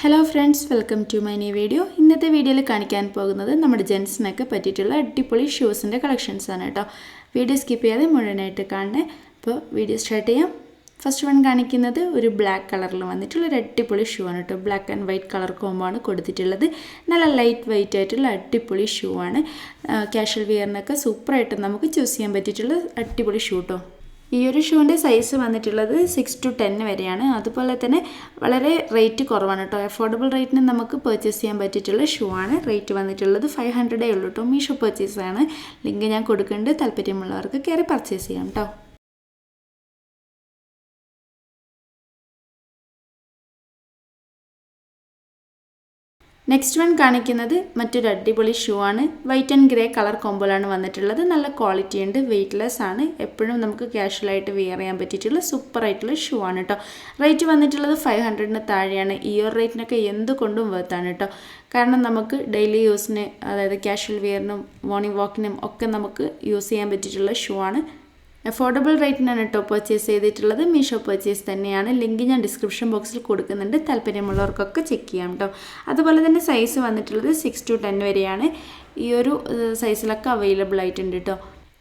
Hello friends welcome to my new video ഇന്നത്തെ വീഡിയോയിൽ കാണിക്കാൻ പോകുന്നത് നമ്മുടെ ജെൻസിനൊക്കെ പറ്റിയിട്ടുള്ള അടിപൊളി ഷൂസിന്റെ കളക്ഷൻസ് ആണ് കേട്ടോ വീഡിയോ സ്കിപ്പ് ചെയ്യാതെ മുഴുവനായിട്ട് കാണണേ. അപ്പോൾ വീഡിയോ സ്റ്റാർട്ട് ചെയ്യാം. ഫസ്റ്റ് വൺ കാണിക്കുന്നത് ഒരു ബ്ലാക്ക് കളറിൽ വന്നിട്ടുള്ള ഒരു അടിപൊളി ഷൂ ആണ് കേട്ടോ black and white colour combo ആണ് കൊടുത്തിട്ടുള്ളത്. നല്ല ലൈറ്റ് വെയിറ്റ് ആയിട്ടുള്ള അടിപൊളി ഷൂ ആണ്. കാഷ്വൽ വിയറിനൊക്കെ സൂപ്പറായിട്ട് നമുക്ക് ചൂസ് ചെയ്യാൻ പറ്റിയിട്ടുള്ള അടിപൊളി ഷൂ കേട്ടോ ഈ ഒരു ഷൂവിന്റെ സൈസ് വന്നിട്ടുള്ളത് സിക്സ് ടു ടെൻ വരെയാണ്. അതുപോലെ തന്നെ വളരെ റേറ്റ് കുറവാണ് കേട്ടോ. അഫോർഡബിൾ റേറ്റിന് നമുക്ക് പർച്ചേസ് ചെയ്യാൻ പറ്റിയിട്ടുള്ള ഷൂ ആണ്. റേറ്റ് വന്നിട്ടുള്ളത് ഫൈവ് ഹൺഡ്രഡേ ഉള്ളൂ കേട്ടോ. മീഷോ ആണ്. ലിങ്ക് ഞാൻ കൊടുക്കുന്നുണ്ട്. താല്പര്യമുള്ളവർക്ക് കയറി പർച്ചേസ് ചെയ്യാം കേട്ടോ. നെക്സ്റ്റ് വൺ കാണിക്കുന്നത് മറ്റൊരു അടിപൊളി ഷൂ ആണ്. വൈറ്റ് ആൻഡ് ഗ്രേ കളർ കോമ്പോലാണ് വന്നിട്ടുള്ളത്. നല്ല ക്വാളിറ്റി ഉണ്ട്. വെയ്റ്റ്ലെസ് ആണ്. എപ്പോഴും നമുക്ക് ക്യാഷ്വലായിട്ട് വെയർ ചെയ്യാൻ പറ്റിയിട്ടുള്ള സൂപ്പർ ആയിട്ടുള്ള ഷൂ ആണ് കേട്ടോ റേറ്റ് വന്നിട്ടുള്ളത് ഫൈവ് ഹൺഡ്രഡിന് താഴെയാണ്. ഇയർ റേറ്റിനൊക്കെ എന്തുകൊണ്ടും വേർത്താണ് കേട്ടോ കാരണം നമുക്ക് ഡെയിലി യൂസിന് അതായത് ക്യാഷ്വൽ വെയറിനും മോർണിംഗ് വാക്കിനും ഒക്കെ നമുക്ക് യൂസ് ചെയ്യാൻ പറ്റിയിട്ടുള്ള ഷൂ ആണ്. അഫോർഡബിൾ റേറ്റിനാണ് കേട്ടോ പർച്ചേസ് ചെയ്തിട്ടുള്ളത്. മീഷോ പർച്ചേസ് തന്നെയാണ്. ലിങ്ക് ഞാൻ ഡിസ്ക്രിപ്ഷൻ ബോക്സിൽ കൊടുക്കുന്നുണ്ട്. താല്പര്യമുള്ളവർക്കൊക്കെ ചെക്ക് ചെയ്യാം കേട്ടോ. അതുപോലെ തന്നെ സൈസ് വന്നിട്ടുള്ളത് സിക്സ് ടു ടെൻ വരെയാണ്. ഈ ഒരു സൈസിലൊക്കെ അവൈലബിൾ ആയിട്ടുണ്ട് കേട്ടോ.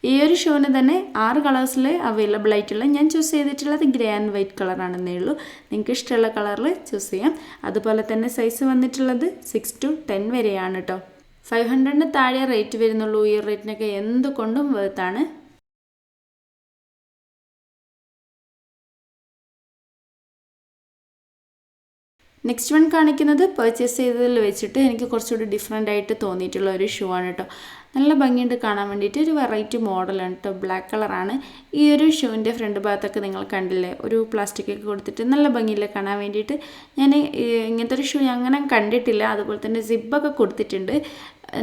ഈ ഒരു ഷൂവിന് തന്നെ ആറ് കളേഴ്സിൽ അവൈലബിൾ ആയിട്ടുള്ള ഞാൻ ചൂസ് ചെയ്തിട്ടുള്ളത് ഗ്രേ ആൻഡ് വൈറ്റ് കളറാണെന്നേ ഉള്ളൂ. നിങ്ങൾക്ക് ഇഷ്ടമുള്ള കളറിൽ ചൂസ് ചെയ്യാം. അതുപോലെ തന്നെ സൈസ് വന്നിട്ടുള്ളത് സിക്സ് ടു ടെൻ വരെയാണ് കേട്ടോ. ഫൈവ് ഹൺഡ്രഡിന് താഴെ റേറ്റ് വരുന്നുള്ളൂ. ഈ റേറ്റിനൊക്കെ എന്തുകൊണ്ടും വേർത്താണ് നെക്സ്റ്റ് വൺ കാണിക്കുന്നത് പർച്ചേസ് ചെയ്തതിൽ വെച്ചിട്ട് എനിക്ക് കുറച്ചുകൂടി ഡിഫറെന്റ് ആയിട്ട് തോന്നിയിട്ടുള്ള ഒരു ഷൂ ആണ് കേട്ടോ നല്ല ഭംഗിയുണ്ട് കാണാൻ വേണ്ടിയിട്ട്. ഒരു വെറൈറ്റി മോഡലാണ് കേട്ടോ ബ്ലാക്ക് കളറാണ് ഈ ഒരു ഷൂവിന്റെ ഫ്രണ്ട് ഭാഗത്തൊക്കെ നിങ്ങൾ കണ്ടില്ലേ? ഒരു പ്ലാസ്റ്റിക് ഒക്കെ കൊടുത്തിട്ട് നല്ല ഭംഗിയില്ലേ കാണാൻ വേണ്ടിയിട്ട് ഞാൻ ഇങ്ങനത്തെ ഒരു ഷൂ അങ്ങനെ കണ്ടിട്ടില്ല. അതുപോലെ തന്നെ സിബൊക്കെ കൊടുത്തിട്ടുണ്ട്.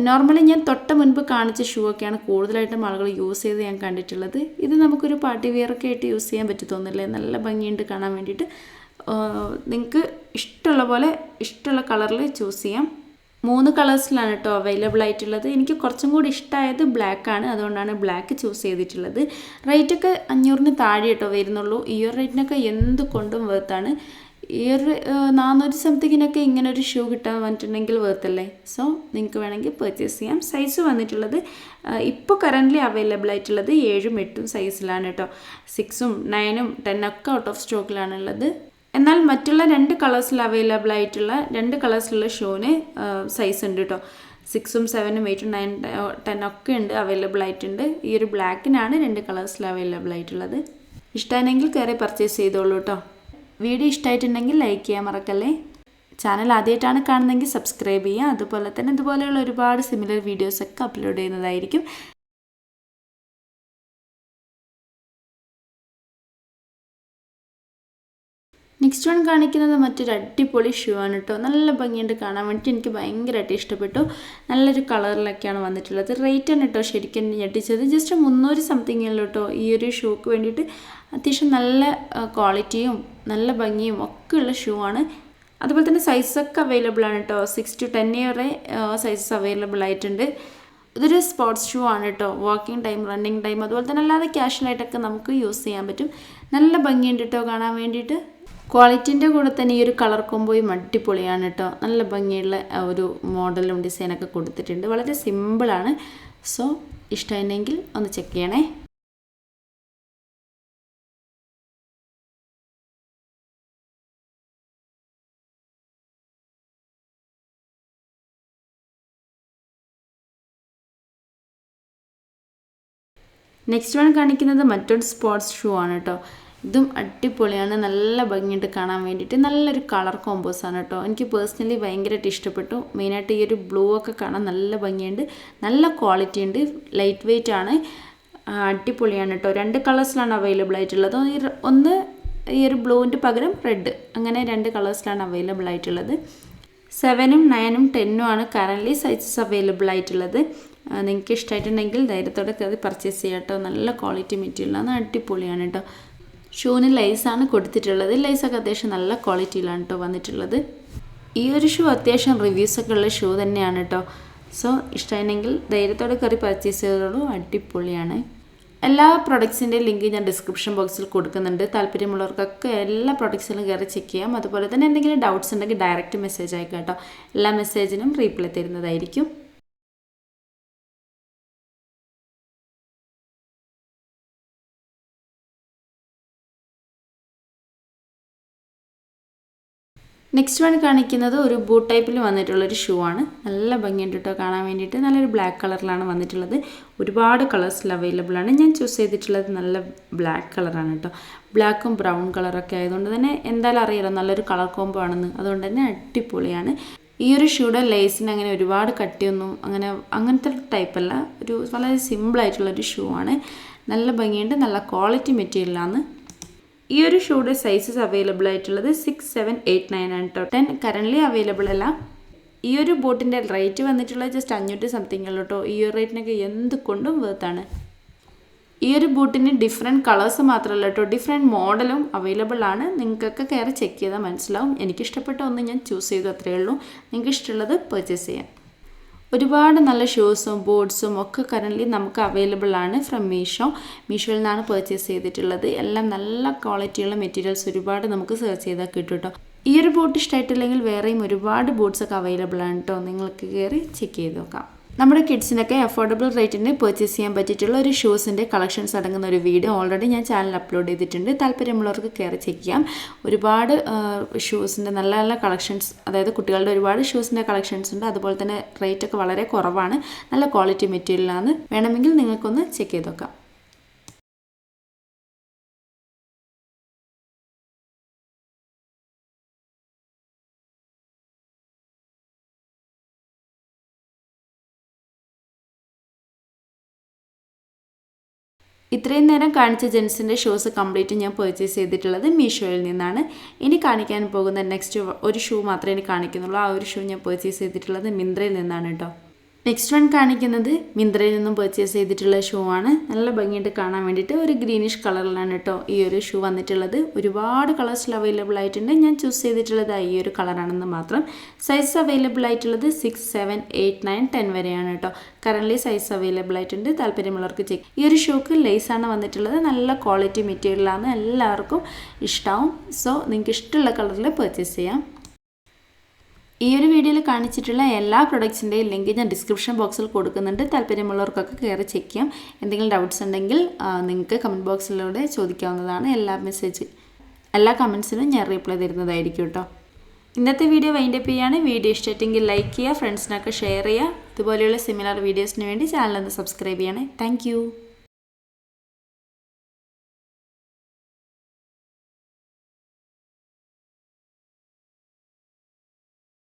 നോർമലി ഞാൻ തൊട്ട മുൻപ് കാണിച്ച ഷൂ ഒക്കെയാണ് കൂടുതലായിട്ടും ആളുകൾ യൂസ് ചെയ്ത് ഞാൻ കണ്ടിട്ടുള്ളത്. ഇത് നമുക്കൊരു പാർട്ടി വെയറൊക്കെ ആയിട്ട് യൂസ് ചെയ്യാൻ പറ്റി തോന്നില്ലേ നല്ല ഭംഗിയുണ്ട് കാണാൻ വേണ്ടിയിട്ട്. നിങ്ങൾക്ക് ഇഷ്ടമുള്ള പോലെ ഇഷ്ടമുള്ള കളറിൽ ചൂസ് ചെയ്യാം. മൂന്ന് കളേഴ്സിലാണ് കേട്ടോ അവൈലബിൾ ആയിട്ടുള്ളത്. എനിക്ക് കുറച്ചും കൂടി ഇഷ്ടമായത് ബ്ലാക്ക് ആണ്. അതുകൊണ്ടാണ് ബ്ലാക്ക് ചൂസ് ചെയ്തിട്ടുള്ളത്. റേറ്റൊക്കെ അഞ്ഞൂറിന് താഴെ കേട്ടോ വരുന്നുള്ളൂ. ഈ ഒരു റേറ്റിനൊക്കെ എന്ത് കൊണ്ടും വേർത്താണ് ഈ ഒരു നാനൂറ്റി സംതിങ്ങിനൊക്കെ ഇങ്ങനെ ഒരു ഷൂ കിട്ടാൻ വന്നിട്ടുണ്ടെങ്കിൽ വേർത്തല്ലേ സോ നിങ്ങൾക്ക് വേണമെങ്കിൽ പർച്ചേസ് ചെയ്യാം. സൈസ് വന്നിട്ടുള്ളത് ഇപ്പോൾ കറന്റ്ലി അവൈലബിൾ ആയിട്ടുള്ളത് ഏഴും എട്ടും സൈസിലാണ് കേട്ടോ. സിക്സും നയനും ടെന്നൊക്കെ ഔട്ട് ഓഫ് സ്റ്റോക്കിലാണുള്ളത് എന്നാൽ മറ്റുള്ള രണ്ട് കളേഴ്സിൽ അവൈലബിൾ ആയിട്ടുള്ള രണ്ട് കളേഴ്സിലുള്ള ഷൂവിന് സൈസ് ഉണ്ട് കേട്ടോ സിക്സും സെവനും എയ്റ്റും നയൻ ടെൻ ഒക്കെ ഉണ്ട് അവൈലബിൾ ആയിട്ടുണ്ട്. ഈ ഒരു ബ്ലാക്കിനാണ് രണ്ട് കളേഴ്സിൽ അവൈലബിൾ ആയിട്ടുള്ളത്. ഇഷ്ടമാണെങ്കിൽ കയറി പർച്ചേസ് ചെയ്തോളൂ കേട്ടോ വീഡിയോ ഇഷ്ടമായിട്ടുണ്ടെങ്കിൽ ലൈക്ക് ചെയ്യാൻ മറക്കല്ലേ? ചാനൽ ആദ്യമായിട്ടാണ് കാണുന്നതെങ്കിൽ സബ്സ്ക്രൈബ് ചെയ്യുക. അതുപോലെ തന്നെ ഇതുപോലെയുള്ള ഒരുപാട് സിമിലർ വീഡിയോസൊക്കെ അപ്ലോഡ് ചെയ്യുന്നതായിരിക്കും. നെക്സ്റ്റ് വൺ കാണിക്കുന്നത് മറ്റൊരു അടിപൊളി ഷൂ ആണ് കേട്ടോ നല്ല ഭംഗിയുണ്ട് കാണാൻ വേണ്ടിയിട്ട് എനിക്ക് ഭയങ്കരമായിട്ട് ഇഷ്ടപ്പെട്ടു. നല്ലൊരു കളറിലൊക്കെയാണ് വന്നിട്ടുള്ളത്. റേറ്റ് ആണ് കേട്ടോ ശരിക്കും ഞെട്ടിച്ചത്. ജസ്റ്റ് മുന്നൂറ് സംതിങ്ങിലോ കേട്ടോ ഈ ഒരു ഷൂക്ക് വേണ്ടിയിട്ട് അത്യാവശ്യം നല്ല ക്വാളിറ്റിയും നല്ല ഭംഗിയും ഒക്കെ ഉള്ള ഷൂ ആണ്. അതുപോലെ തന്നെ സൈസൊക്കെ അവൈലബിൾ ആണ് കേട്ടോ സിക്സ് ടു ടെൻ വരെ സൈസസ് അവൈലബിൾ ആയിട്ടുണ്ട്. ഇതൊരു സ്പോർട്സ് ഷൂ ആണ് കേട്ടോ വാക്കിംഗ് ടൈം റണ്ണിങ് ടൈം അതുപോലെ തന്നെ അല്ലാതെ ക്യാഷ്വലായിട്ടൊക്കെ നമുക്ക് യൂസ് ചെയ്യാൻ പറ്റും. നല്ല ഭംഗിയുണ്ട് കേട്ടോ കാണാൻ വേണ്ടിയിട്ട്. ക്വാളിറ്റീന്റെ കൂടെ തന്നെ ഈ ഒരു കളർ കോമ്പോയും അടിപൊളിയാണ് കേട്ടോ നല്ല ഭംഗിയുള്ള ഒരു മോഡലും ഡിസൈനൊക്കെ കൊടുത്തിട്ടുണ്ട്. വളരെ സിമ്പിളാണ് സോ ഇഷ്ടമായിരുന്നെങ്കിൽ ഒന്ന് ചെക്ക് ചെയ്യണേ. നെക്സ്റ്റ് വൺ കാണിക്കുന്നത് മറ്റൊരു സ്പോർട്സ് ഷൂ ആണ് കേട്ടോ ഇതും അടിപൊളിയാണ്. നല്ല ഭംഗിയുണ്ട് കാണാൻ വേണ്ടിയിട്ട്. നല്ലൊരു കളർ കോമ്പോസ് ആണ് കേട്ടോ. എനിക്ക് പേഴ്സണലി ഭയങ്കരമായിട്ട് ഇഷ്ടപ്പെട്ടു. മെയിനായിട്ട് ഈ ഒരു ബ്ലൂ ഒക്കെ കാണാൻ നല്ല ഭംഗിയുണ്ട്. നല്ല ക്വാളിറ്റി ഉണ്ട്. ലൈറ്റ് വെയ്റ്റ് ആണ് അടിപൊളിയാണ് കേട്ടോ. രണ്ട് കളേഴ്സിലാണ് അവൈലബിൾ ആയിട്ടുള്ളത്. ഒന്ന് ഈ ഒരു ബ്ലൂവിന്റെ പകരം റെഡ് അങ്ങനെ രണ്ട് കളേഴ്സിലാണ് അവൈലബിൾ ആയിട്ടുള്ളത്. സെവനും നയനും ടെന്നും ആണ് കറന്റ്ലി സൈസസ് അവൈലബിൾ ആയിട്ടുള്ളത്. നിങ്ങൾക്ക് ഇഷ്ടമായിട്ടുണ്ടെങ്കിൽ ധൈര്യത്തോടെ കയറി പർച്ചേസ് ചെയ്യാം കേട്ടോ. നല്ല ക്വാളിറ്റി മെറ്റീരിയലാണ് അടിപൊളിയാണ് കേട്ടോ. ഷൂവിന് ലൈസാണ് കൊടുത്തിട്ടുള്ളത്. ലൈസൊക്കെ അത്യാവശ്യം നല്ല ക്വാളിറ്റിയിലാണ് കേട്ടോ വന്നിട്ടുള്ളത്. ഈ ഒരു ഷൂ അത്യാവശ്യം റിവ്യൂസൊക്കെ ഉള്ള ഷൂ തന്നെയാണ് കേട്ടോ സോ ഇഷ്ടമായിരുന്നെങ്കിൽ ധൈര്യത്തോടെ കയറി പർച്ചേസ് ചെയ്തോളൂ. അടിപൊളിയാണ്. എല്ലാ പ്രൊഡക്ട്സിന്റെ ലിങ്ക് ഞാൻ ഡിസ്ക്രിപ്ഷൻ ബോക്സിൽ കൊടുക്കുന്നുണ്ട്. താല്പര്യമുള്ളവർക്കൊക്കെ എല്ലാ പ്രൊഡക്ട്സിലും കയറി ചെക്ക് ചെയ്യാം. അതുപോലെ തന്നെ എന്തെങ്കിലും ഡൗട്ട്സ് ഉണ്ടെങ്കിൽ ഡയറക്റ്റ് മെസ്സേജ് അയക്കാം കേട്ടോ എല്ലാ മെസ്സേജിനും റീപ്ലൈ തരുന്നതായിരിക്കും. നെക്സ്റ്റ് വൺ കാണിക്കുന്നത് ഒരു ബൂട്ട് ടൈപ്പിൽ വന്നിട്ടുള്ള ഒരു ഷൂ ആണ്. നല്ല ഭംഗിയുണ്ട് കേട്ടോ കാണാൻ വേണ്ടിയിട്ട്. നല്ലൊരു ബ്ലാക്ക് കളറിലാണ് വന്നിട്ടുള്ളത്. ഒരുപാട് കളേഴ്സിൽ അവൈലബിൾ ആണ്. ഞാൻ ചൂസ് ചെയ്തിട്ടുള്ളത് നല്ല ബ്ലാക്ക് കളറാണ് കേട്ടോ ബ്ലാക്കും ബ്രൗൺ കളറൊക്കെ ആയതുകൊണ്ട് തന്നെ എന്തായാലും അറിയാലോ നല്ലൊരു കളർ കോംബോ ആണെന്ന്. അതുകൊണ്ട് തന്നെ അടിപൊളിയാണ്. ഈ ഒരു ഷൂയുടെ ലേസിന് അങ്ങനെ ഒരുപാട് കട്ടിയൊന്നും അങ്ങനെ അങ്ങനത്തെ ടൈപ്പല്ല ഒരു വളരെ സിമ്പിളായിട്ടുള്ളൊരു ഷൂ ആണ്. നല്ല ഭംഗിയുണ്ട്. നല്ല ക്വാളിറ്റി മെറ്റീരിയലാണ് ഈ ഒരു ഷൂയുടെ സൈസസ് അവൈലബിൾ ആയിട്ടുള്ളത് സിക്സ് സെവൻ എയ്റ്റ് നയൻ ആണ് കേട്ടോ ടെൻ കറന്റ്ലി അവൈലബിൾ അല്ല. ഈ ഒരു ബോട്ടിന്റെ റേറ്റ് വന്നിട്ടുള്ളത് ജസ്റ്റ് അഞ്ഞൂറ്റി സംതിങ് ഉള്ളൂ കേട്ടോ ഈ ഒരു റേറ്റിനൊക്കെ എന്ത് കൊണ്ടും വേർത്താണ് ഈ ഒരു ബൂട്ടിന് ഡിഫറെന്റ് കളേഴ്സ് മാത്രമല്ല കേട്ടോ ഡിഫറെന്റ് മോഡലും അവൈലബിൾ ആണ്. നിങ്ങൾക്കൊക്കെ കയറി ചെക്ക് ചെയ്താൽ മനസ്സിലാവും. എനിക്കിഷ്ടപ്പെട്ട ഒന്ന് ഞാൻ ചൂസ് ചെയ്തു അത്രയേ ഉള്ളൂ. നിങ്ങൾക്ക് ഇഷ്ടമുള്ളത് പർച്ചേസ് ചെയ്യാം ഒരുപാട് നല്ല ഷൂസും ബോട്ട്സും ഒക്കെ കറന്റ്ലി നമുക്ക് അവൈലബിൾ ആണ് ഫ്രം മീഷോ. മീഷോയിൽ നിന്നാണ് പർച്ചേസ് ചെയ്തിട്ടുള്ളത്. എല്ലാം നല്ല ക്വാളിറ്റിയുള്ള മെറ്റീരിയൽസ് ഒരുപാട് നമുക്ക് സെർച്ച് ചെയ്താൽ കിട്ടും കേട്ടോ ഈ ഒരു ബോട്ട് ഇഷ്ടമായിട്ടില്ലെങ്കിൽ വേറെയും ഒരുപാട് ബോട്ട്സ് ഒക്കെ അവൈലബിൾ ആണ് കേട്ടോ നിങ്ങൾക്ക് കയറി ചെക്ക് ചെയ്ത് നോക്കാം. നമ്മുടെ കിഡ്സിനൊക്കെ അഫോർഡബിൾ റേറ്റിന് പർച്ചേസ് ചെയ്യാൻ പറ്റിയിട്ടുള്ള ഒരു ഷൂസിന്റെ കളക്ഷൻസ് അടങ്ങുന്ന ഒരു വീഡിയോ ഓൾറെഡി ഞാൻ ചാനൽ അപ്ലോഡ് ചെയ്തിട്ടുണ്ട്. താല്പര്യമുള്ളവർക്ക് കയറി ചെക്ക് ചെയ്യാം. ഒരുപാട് ഷൂസിന്റെ നല്ല നല്ല കളക്ഷൻസ് അതായത് കുട്ടികളുടെ ഒരുപാട് ഷൂസിന്റെ കളക്ഷൻസ് ഉണ്ട്. അതുപോലെ തന്നെ റേറ്റൊക്കെ വളരെ കുറവാണ്. നല്ല ക്വാളിറ്റി മെറ്റീരിയലാണ് വേണമെങ്കിൽ നിങ്ങൾക്കൊന്ന് ചെക്ക് ചെയ്ത് നോക്കാം. ഇത്രയും നേരം കാണിച്ച ജെൻസിന്റെ ഷൂസ് കംപ്ലീറ്റ് ഞാൻ പർച്ചേസ് ചെയ്തിട്ടുള്ളത് മീഷോയിൽ നിന്നാണ്. ഇനി കാണിക്കാൻ പോകുന്ന നെക്സ്റ്റ് ഒരു ഷൂ മാത്രമേ ഇനി കാണിക്കുന്നുള്ളൂ. ആ ഒരു ഷൂ ഞാൻ പർച്ചേസ് ചെയ്തിട്ടുള്ളത് മിന്ത്രയിൽ നിന്നാണ് കേട്ടോ നെക്സ്റ്റ് വൺ കാണിക്കുന്നത് മിന്ത്രയിൽ നിന്നും പർച്ചേസ് ചെയ്തിട്ടുള്ള ഷൂ ആണ്. നല്ല ഭംഗിയായിട്ട് കാണാൻ വേണ്ടിയിട്ട് ഒരു ഗ്രീനിഷ് കളറിലാണ് കേട്ടോ ഈ ഒരു ഷൂ വന്നിട്ടുള്ളത്. ഒരുപാട് കളേഴ്സിൽ അവൈലബിൾ ആയിട്ടുണ്ട്. ഞാൻ ചൂസ് ചെയ്തിട്ടുള്ളത് ഈ ഒരു കളറാണെന്ന് മാത്രം. സൈസ് അവൈലബിൾ ആയിട്ടുള്ളത് six seven eight nine ten വരെയാണ് കേട്ടോ കറന്റ്ലി സൈസ് അവൈലബിൾ ആയിട്ടുണ്ട്. താല്പര്യമുള്ളവർക്ക് ചെക്ക് ഈ ഒരു ഷൂക്ക് ലേസാണ് വന്നിട്ടുള്ളത്. നല്ല ക്വാളിറ്റി മെറ്റീരിയലാണ് എല്ലാവർക്കും ഇഷ്ടമാവും സോ നിങ്ങൾക്ക് ഇഷ്ടമുള്ള കളറിൽ പർച്ചേസ് ചെയ്യാം. ഈ ഒരു വീഡിയോയിൽ കാണിച്ചിട്ടുള്ള എല്ലാ പ്രൊഡക്ട്സിന്റെയും ലിങ്ക് ഞാൻ ഡിസ്ക്രിപ്ഷൻ ബോക്സിൽ കൊടുക്കുന്നുണ്ട്. താല്പര്യമുള്ളവർക്കൊക്കെ കയറി ചെക്ക് ചെയ്യാം. എന്തെങ്കിലും ഡൗട്ട്സ് ഉണ്ടെങ്കിൽ നിങ്ങൾക്ക് കമന്റ് ബോക്സിലൂടെ ചോദിക്കാവുന്നതാണ് എല്ലാ മെസ്സേജ് എല്ലാ കമൻസിനും ഞാൻ റീപ്ലൈ തരുന്നതായിരിക്കും കേട്ടോ ഇന്നത്തെ വീഡിയോ വൈൻഡ് അപ്പ് ചെയ്യാണ്. വീഡിയോ ഇഷ്ടമായിട്ടെങ്കിൽ ലൈക്ക് ചെയ്യുക ഫ്രണ്ട്സിനൊക്കെ ഷെയർ ചെയ്യുക. ഇതുപോലെയുള്ള സിമിലർ വീഡിയോസിന് വേണ്ടി ചാനൽ ഒന്ന് സബ്സ്ക്രൈബ് ചെയ്യണേ. താങ്ക്